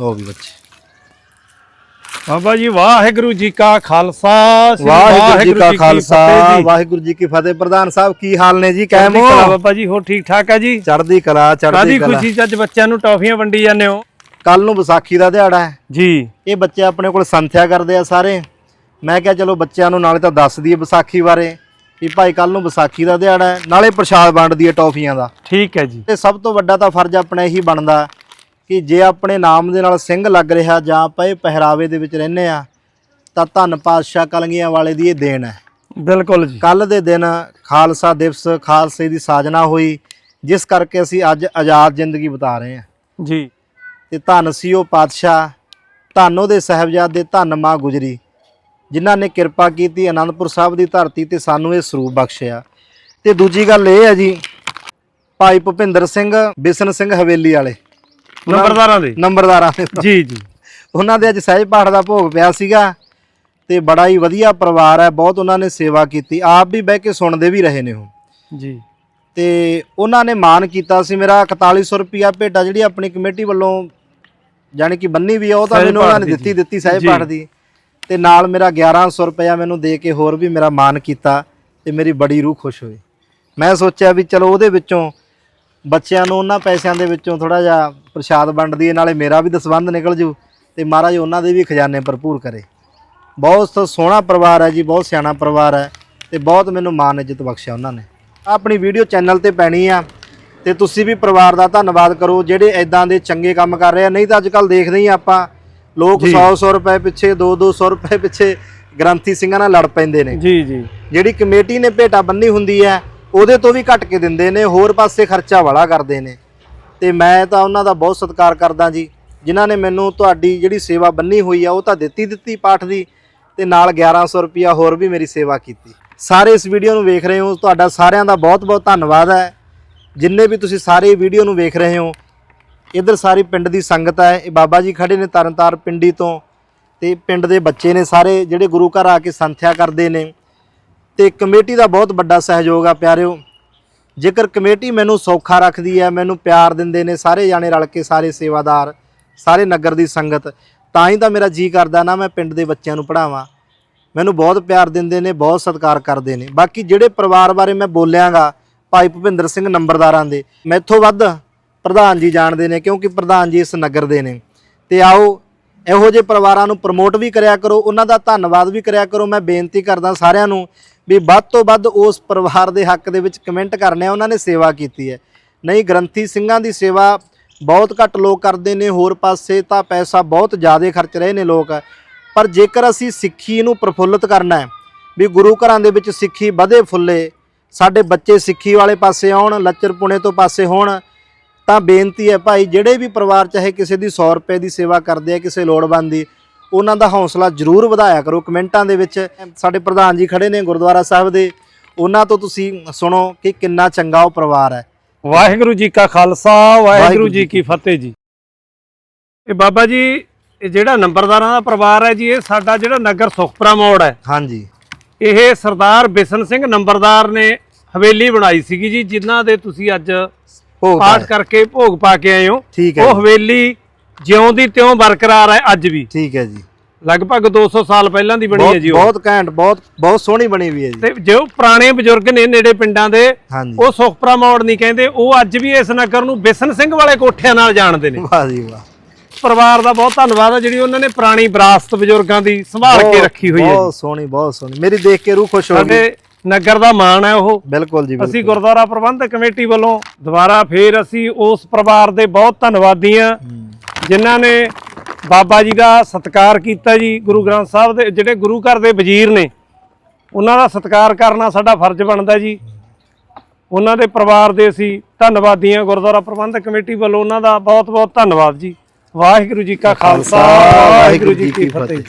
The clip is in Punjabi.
ਲੋ ਵੀ ਬੱਚੇ। ਬਾਬਾ ਜੀ ਵਾਹਿਗੁਰੂ ਜੀ ਕਾ ਖਾਲਸਾ ਵਾਹਿਗੁਰੂ ਜੀ ਕਾ ਖਾਲਸਾ। ਵਾਹਿਗੁਰੂ ਜੀ ਕੀ ਫਤਿਹ। ਪ੍ਰਧਾਨ ਸਾਹਿਬ ਕੀ ਹਾਲ ਨੇ ਜੀ? ਕਾਇਮ ਹੋ? ਬਾਬਾ ਜੀ ਹੋ ਠੀਕ ਠਾਕ ਹੈ ਜੀ? ਚੜ੍ਹਦੀ ਕਲਾ ਚੜ੍ਹਦੀ ਕਲਾ। ਖੁਸ਼ੀ ਚ ਅੱਜ ਬੱਚਿਆਂ ਨੂੰ ਟੌਫੀਆਂ ਵੰਡੀ ਜਾਂਦੇ ਹੋ? ਕੱਲ ਨੂੰ ਵਿਸਾਖੀ ਦਾ ਦਿਹਾੜਾ ਹੈ। ਜੀ। ਇਹ ਬੱਚੇ ਆਪਣੇ ਕੋਲ ਸੰਥਿਆ ਕਰਦੇ ਆ ਸਾਰੇ। ਮੈਂ ਕਿਹਾ ਚਲੋ ਬੱਚਿਆਂ ਨੂੰ ਨਾਲੇ ਤਾਂ ਦੱਸ ਦਈਏ ਵਿਸਾਖੀ ਬਾਰੇ ਵੀ ਭਾਈ ਕੱਲ ਨੂੰ ਵਿਸਾਖੀ ਦਾ ਦਿਹਾੜਾ ਹੈ। ਨਾਲੇ ਪ੍ਰਸ਼ਾਦ ਵੰਡ ਦਈਏ ਟੌਫੀਆਂ ਦਾ। ਠੀਕ ਹੈ ਜੀ। ਤੇ ਸਭ ਤੋਂ ਵੱਡਾ ਤਾਂ ਫਰਜ਼ ਆਪਣਾ ਇਹੀ ਬਣਦਾ। ਕਿ ਜੇ ਆਪਣੇ ਨਾਮ ਦੇ ਨਾਲ ਸਿੰਘ ਲੱਗ ਰਿਹਾ ਜਾਂ ਆਪਾਂ ਇਹ ਪਹਿਰਾਵੇ ਦੇ ਵਿੱਚ ਰਹਿੰਦੇ ਆ ਤਾਂ ਧੰਨ ਪਾਤਸ਼ਾਹ ਕਲਗੀਆਂ ਵਾਲੇ ਦੀ ਇਹ ਦੇਣ ਹੈ। ਬਿਲਕੁਲ ਜੀ। ਕੱਲ ਦੇ ਦਿਨ ਖਾਲਸਾ ਦਿਵਸ ਖਾਲਸੇ ਦੀ ਸਾਜਨਾ ਹੋਈ ਜਿਸ ਕਰਕੇ ਅਸੀਂ ਅੱਜ ਆਜ਼ਾਦ ਜ਼ਿੰਦਗੀ ਬਿਤਾ ਰਹੇ ਹਾਂ। ਜੀ। ਤੇ ਧੰਨ ਸੀ ਉਹ ਪਾਤਸ਼ਾਹ ਧੰਨ ਉਹਦੇ ਸਾਹਿਬਜ਼ਾਦੇ ਧੰਨ ਮਾਂ ਗੁਜਰੀ ਜਿਨ੍ਹਾਂ ਨੇ ਕਿਰਪਾ ਕੀਤੀ ਆਨੰਦਪੁਰ ਸਾਹਿਬ ਦੀ ਧਰਤੀ ਤੇ ਸਾਨੂੰ ਇਹ ਸਰੂਪ ਬਖਸ਼ਿਆ। ਤੇ ਦੂਜੀ ਗੱਲ ਇਹ ਹੈ ਜੀ ਭਾਈ ਭੁਪਿੰਦਰ ਸਿੰਘ ਬਿਸ਼ਨ ਸਿੰਘ ਹਵੇਲੀ ਵਾਲੇ। ਨੰਬਰਦਾਰਾਂ ਦੇ? ਨੰਬਰਦਾਰਾਂ ਦੇ। ਜੀ ਜੀ। ਉਹਨਾਂ ਦੇ ਅੱਜ ਸਹਿਜ ਪਾਠ ਦਾ ਭੋਗ ਪਿਆ ਸੀਗਾ ਤੇ ਬੜਾ ਹੀ ਵਧੀਆ ਪਰਿਵਾਰ ਹੈ ਬਹੁਤ ਉਹਨਾਂ ਨੇ ਸੇਵਾ ਕੀਤੀ। ਆਪ ਵੀ ਬਹਿ ਕੇ ਸੁਣਦੇ ਵੀ ਰਹੇ ਨੇ ਉਹ। ਜੀ। ਤੇ ਉਹਨਾਂ ਨੇ ਮਾਨ ਕੀਤਾ ਸੀ ਮੇਰਾ 4100 ਰੁਪਿਆ ਭੇਟਾ ਜਿਹੜੀ ਆਪਣੀ ਕਮੇਟੀ ਵੱਲੋਂ ਜਾਣੀ ਕਿ ਬੰਨੀ ਵੀ ਆ ਉਹ ਤਾਂ ਸਹਿਜ ਮੈਨੂੰ ਉਹਨਾਂ ਪਾਠ ਨੇ ਦੀ ਦਿੱਤੀ ਦਿੱਤੀ ਸਹਿਜ ਜੀ। ਪਾਠ ਦੀ। ਤੇ ਨਾਲ ਮੇਰਾ 1100 ਰੁਪਿਆ ਮੈਨੂੰ ਦੇ ਕੇ ਹੋਰ ਵੀ ਮੇਰਾ ਮਾਨ ਕੀਤਾ ਤੇ ਮੇਰੀ ਬੜੀ ਰੂਹ ਖੁਸ਼ ਹੋਈ। ਮੈਂ ਸੋਚਿਆ ਵੀ ਚਲੋ ਉਹਦੇ ਵਿੱਚੋਂ ਬੱਚਿਆਂ ਨੂੰ ਉਹਨਾਂ ਪੈਸਿਆਂ ਦੇ ਵਿੱਚੋਂ ਥੋੜਾ ਜਿਹਾ ਪ੍ਰਸ਼ਾਦ ਵੰਡ ਦਈਏ ਨਾਲੇ ਮੇਰਾ ਵੀ ਦਸਵੰਧ ਨਿਕਲ ਜੂ ਤੇ ਮਹਾਰਾਜ ਉਹਨਾਂ ਦੇ ਵੀ ਖਜ਼ਾਨੇ ਭਰਪੂਰ ਕਰੇ। ਬਹੁਤ ਸੋਹਣਾ ਪਰਿਵਾਰ ਹੈ ਜੀ ਬਹੁਤ ਸਿਆਣਾ ਪਰਿਵਾਰ ਹੈ ਤੇ ਬਹੁਤ ਮੈਨੂੰ ਮਾਣ ਇੱਜ਼ਤ ਬਖਸ਼ਿਆ ਉਹਨਾਂ ਨੇ। ਆਪਣੀ ਵੀਡੀਓ ਚੈਨਲ ਤੇ ਪੈਣੀ ਆ ਤੇ ਤੁਸੀਂ ਵੀ ਪਰਿਵਾਰ ਦਾ ਧੰਨਵਾਦ ਕਰੋ ਜਿਹੜੇ ਐਦਾਂ ਦੇ ਚੰਗੇ ਕੰਮ ਕਰ ਰਹੇ ਆ। ਨਹੀਂ ਤਾਂ ਅੱਜ ਕੱਲ ਦੇਖਦੇ ਹੀ ਆਪਾਂ ਲੋਕ ਜੀ। 100 100 ਰੁਪਏ ਪਿੱਛੇ 2 200 ਰੁਪਏ ਪਿੱਛੇ ਗ੍ਰੰਥੀ ਸਿੰਘਾਂ ਨਾਲ ਲੜ ਪੈਂਦੇ ਨੇ। ਜੀ ਜੀ। ਜਿਹੜੀ ਕਮੇਟੀ ਨੇ ਭੇਟਾ ਬੰਨੀ ਹੁੰਦੀ ਹੈ ਉਹਦੇ ਤੋਂ ਵੀ ਘੱਟ ਕੇ ਦਿੰਦੇ ਨੇ ਹੋਰ ਪਾਸੇ ਖਰਚਾ ਵਾਲਾ ਕਰਦੇ ਨੇ। ਤੇ ਮੈਂ ਤਾਂ ਉਹਨਾਂ ਦਾ ਬਹੁਤ ਸਤਿਕਾਰ ਕਰਦਾ ਜੀ। ਜਿਨ੍ਹਾਂ ਨੇ ਮੈਨੂੰ ਤੁਹਾਡੀ ਜਿਹੜੀ ਸੇਵਾ ਬੰਨੀ ਹੋਈ ਆ, ਉਹ ਤਾਂ ਦਿੱਤੀ ਦਿੱਤੀ ਪਾਠ ਦੀ ਤੇ ਨਾਲ 1100 ਰੁਪਿਆ ਹੋਰ ਵੀ ਮੇਰੀ ਸੇਵਾ ਕੀਤੀ। ਸਾਰੇ ਇਸ ਵੀਡੀਓ ਨੂੰ ਵੇਖ ਰਹੇ ਹੋ, ਤੁਹਾਡਾ ਸਾਰਿਆਂ ਦਾ ਬਹੁਤ ਬਹੁਤ ਧੰਨਵਾਦ ਹੈ। ਜਿੰਨੇ ਵੀ ਤੁਸੀਂ ਸਾਰੇ ਵੀਡੀਓ ਨੂੰ ਵੇਖ ਰਹੇ ਹੋ, ਇਧਰ ਸਾਰੀ ਪਿੰਡ ਦੀ ਸੰਗਤ ਹੈ। ਇਹ ਬਾਬਾ ਜੀ ਖੜੇ ਨੇ ਤਰਨਤਾਰ ਪਿੰਡੀ ਤੋਂ ਤੇ ਪਿੰਡ ਦੇ ਬੱਚੇ ਨੇ ਸਾਰੇ, ਜਿਹੜੇ ਗੁਰੂ ਘਰ ਆ ਕੇ ਸੰਥਿਆ ਕਰਦੇ ਨੇ। ਤੇ ਕਮੇਟੀ ਦਾ ਬਹੁਤ ਵੱਡਾ ਸਹਿਯੋਗ ਆ ਪਿਆਰਿਓ। ਜੇਕਰ ਕਮੇਟੀ ਮੈਨੂੰ ਸੌਖਾ ਰੱਖਦੀ ਹੈ, ਮੈਨੂੰ ਪਿਆਰ ਦਿੰਦੇ ਨੇ ਸਾਰੇ ਜਾਣੇ ਰਲ ਕੇ, ਸਾਰੇ ਸੇਵਾਦਾਰ, ਸਾਰੇ ਨਗਰ ਦੀ ਸੰਗਤ, ਤਾਂ ਹੀ ਤਾਂ ਮੇਰਾ ਜੀ ਕਰਦਾ ਨਾ ਮੈਂ ਪਿੰਡ ਦੇ ਬੱਚਿਆਂ ਨੂੰ ਪੜ੍ਹਾਵਾਂ। ਮੈਨੂੰ ਬਹੁਤ ਪਿਆਰ ਦਿੰਦੇ ਨੇ, ਬਹੁਤ ਸਤਿਕਾਰ ਕਰਦੇ ਨੇ। ਬਾਕੀ ਜਿਹੜੇ ਪਰਿਵਾਰ ਬਾਰੇ ਮੈਂ ਬੋਲਿਆਗਾ, ਭਾਈ ਭੁਪਿੰਦਰ ਸਿੰਘ ਨੰਬਰਦਾਰਾਂ ਦੇ, ਮੈਥੋਂ ਵੱਧ ਪ੍ਰਧਾਨ ਜੀ ਜਾਣਦੇ ਨੇ ਕਿਉਂਕਿ ਪ੍ਰਧਾਨ ਜੀ ਇਸ ਨਗਰ ਦੇ ਨੇ। ਤੇ ਆਓ ਇਹੋ ਜਿਹੇ ਪਰਿਵਾਰਾਂ ਨੂੰ ਪ੍ਰਮੋਟ ਵੀ ਕਰਿਆ ਕਰੋ, ਉਹਨਾਂ ਦਾ ਧੰਨਵਾਦ ਵੀ ਕਰਿਆ ਕਰੋ। ਮੈਂ ਬੇਨਤੀ ਕਰਦਾ ਸਾਰਿਆਂ ਨੂੰ ਵੀ ਵੱਧ ਤੋਂ ਵੱਧ ਉਸ ਪਰਿਵਾਰ ਦੇ ਹੱਕ ਦੇ ਵਿੱਚ ਕਮੈਂਟ ਕਰਨੇ ਆ, ਉਹਨਾਂ ਨੇ ਸੇਵਾ ਕੀਤੀ ਹੈ। ਨਹੀਂ, ਗ੍ਰੰਥੀ ਸਿੰਘਾਂ ਦੀ ਸੇਵਾ ਬਹੁਤ ਘੱਟ ਲੋਕ ਕਰਦੇ ਨੇ, ਹੋਰ ਪਾਸੇ ਤਾਂ ਪੈਸਾ ਬਹੁਤ ਜ਼ਿਆਦਾ ਖਰਚ ਰਹੇ ਨੇ ਲੋਕ। ਪਰ ਜੇਕਰ ਅਸੀਂ ਸਿੱਖੀ ਨੂੰ ਪ੍ਰਫੁੱਲਤ ਕਰਨਾ ਹੈ, ਵੀ ਗੁਰੂ ਘਰਾਂ ਦੇ ਵਿੱਚ ਸਿੱਖੀ ਵਧੇ ਫੁੱਲੇ, ਸਾਡੇ ਬੱਚੇ ਸਿੱਖੀ ਵਾਲੇ ਪਾਸੇ ਆਉਣ, ਲੱਚਰਪੁਣੇ ਤੋਂ ਪਾਸੇ ਹੋਣ ਤਾਂ ਬੇਨਤੀ ਹੈ ਭਾਈ ਜਿਹੜੇ ਵੀ ਪਰਿਵਾਰ ਚਾਹੇ ਕਿਸੇ ਦੀ 100 ਰੁਪਏ ਦੀ ਸੇਵਾ ਕਰਦੇ ਆ ਕਿਸੇ ਲੋੜਵੰਦ ਦੀ ਉਹਨਾਂ ਦਾ ਹੌਸਲਾ ਜ਼ਰੂਰ ਵਧਾਇਆ ਕਰੋ ਕਮੈਂਟਾਂ ਦੇ ਵਿੱਚ। ਸਾਡੇ ਪ੍ਰਧਾਨ ਜੀ ਖੜੇ ਨੇ ਗੁਰਦੁਆਰਾ ਸਾਹਿਬ ਦੇ। ਉਹਨਾਂ ਤੋਂ ਤੁਸੀਂ ਸੁਣੋ ਕਿ ਕਿੰਨਾ ਚੰਗਾ ਉਹ ਪਰਿਵਾਰ ਹੈ। ਵਾਹਿਗੁਰੂ ਜੀ ਕਾ ਖਾਲਸਾ ਵਾਹਿਗੁਰੂ ਜੀ ਕੀ ਫਤਿਹ ਜੀ। ਇਹ ਬਾਬਾ ਜੀ ਇਹ ਜਿਹੜਾ ਨੰਬਰਦਾਰਾਂ ਦਾ ਪਰਿਵਾਰ ਹੈ ਜੀ ਇਹ ਸਾਡਾ ਜਿਹੜਾ ਨਗਰ ਸੁਖਪੁਰਾ ਮੋੜ ਹੈ। ਹਾਂਜੀ। ਇਹ ਸਰਦਾਰ ਬਿਸ਼ਨ ਸਿੰਘ ਨੰਬਰਦਾਰ ਨੇ ਹਵੇਲੀ ਬਣਾਈ ਸੀਗੀ ਜੀ ਜਿਨ੍ਹਾਂ ਦੇ ਤੁਸੀਂ ਅੱਜ ਭੋਗ ਪਾਠ। ਕਰਕੇ ਭੋਗ ਪਾ ਕੇ ਆਏ ਹੋ। ਠੀਕ ਹੈ ਉਹ ਹਵੇਲੀ ਜਿਉਂ ਦੀ ਤਿਉਂ ਬਰਕਰਾਰ ਹੈ ਅੱਜ ਵੀ। ਠੀਕ ਹੈ ਜੀ। ਲਗਭਗ 200 ਸਾਲ ਪਹਿਲਾਂ ਦੀ ਬਣੀ ਹੈ ਜੀ ਉਹ। ਬਹੁਤ ਘੈਂਟ ਬਹੁਤ ਬਹੁਤ ਸੋਹਣੀ ਬਣੀ ਹੋਈ ਹੈ ਜੀ। ਤੇ ਜੋ ਪੁਰਾਣੇ ਬਜ਼ੁਰਗ ਨੇ ਨੇੜੇ ਪਿੰਡਾਂ ਦੇ ਉਹ ਸੁਖਪੁਰਾ ਮੋੜ ਨਹੀਂ ਕਹਿੰਦੇ ਉਹ ਅੱਜ ਵੀ ਇਸ ਨਗਰ ਨੂੰ ਬਿਸ਼ਨ ਸਿੰਘ ਵਾਲੇ ਕੋਠਿਆਂ ਨਾਲ ਜਾਣਦੇ ਨੇ। ਵਾਹ ਜੀ ਵਾਹ। ਪਰਿਵਾਰ ਦਾ ਬਹੁਤ ਧੰਨਵਾਦ ਹੈ ਜਿਹੜੀ ਉਹਨਾਂ ਨੇ ਪੁਰਾਣੀ ਵਿਰਾਸਤ ਬਜ਼ੁਰਗਾਂ ਦੀ ਸੰਭਾਲ ਕੇ ਰੱਖੀ ਹੋਈ ਹੈ ਬਹੁਤ ਸੋਹਣੀ ਬਹੁਤ ਸੋਹਣੀ। ਮੇਰੀ ਦੇਖ ਕੇ ਰੂਹ ਖੁਸ਼ ਹੋ ਗਈ। ਸਾਡੇ ਨਗਰ ਦਾ ਮਾਣ ਹੈ ਉਹ। ਬਿਲਕੁਲ ਜੀ ਅਸੀਂ ਗੁਰਦੁਆਰਾ ਪ੍ਰਬੰਧਕ ਕਮੇਟੀ ਵੱਲੋਂ ਦੁਬਾਰਾ ਫੇਰ ਅਸੀਂ ਉਸ ਪਰਿਵਾਰ ਦੇ ਬਹੁਤ ਧੰਨਵਾਦੀ ਹੂੰ। ਜਿਨ੍ਹਾਂ ਨੇ ਬਾਬਾ ਜੀ ਦਾ ਸਤਿਕਾਰ ਕੀਤਾ ਜੀ ਗੁਰੂ ਗ੍ਰੰਥ ਸਾਹਿਬ ਦੇ ਜਿਹੜੇ ਗੁਰੂ ਘਰ ਦੇ ਵਜ਼ੀਰ ਨੇ ਉਹਨਾਂ ਦਾ ਸਤਿਕਾਰ ਕਰਨਾ ਸਾਡਾ ਫਰਜ਼ ਬਣਦਾ ਜੀ। ਉਹਨਾਂ ਦੇ ਪਰਿਵਾਰ ਦੇ ਅਸੀਂ ਧੰਨਵਾਦੀ ਹਾਂ ਗੁਰਦੁਆਰਾ ਪ੍ਰਬੰਧਕ ਕਮੇਟੀ ਵੱਲੋਂ ਉਹਨਾਂ ਦਾ ਬਹੁਤ ਬਹੁਤ ਧੰਨਵਾਦ ਜੀ। ਵਾਹਿਗੁਰੂ ਜੀ ਕਾ ਖਾਲਸਾ ਵਾਹਿਗੁਰੂ ਜੀ ਕੀ ਫਤਿਹ।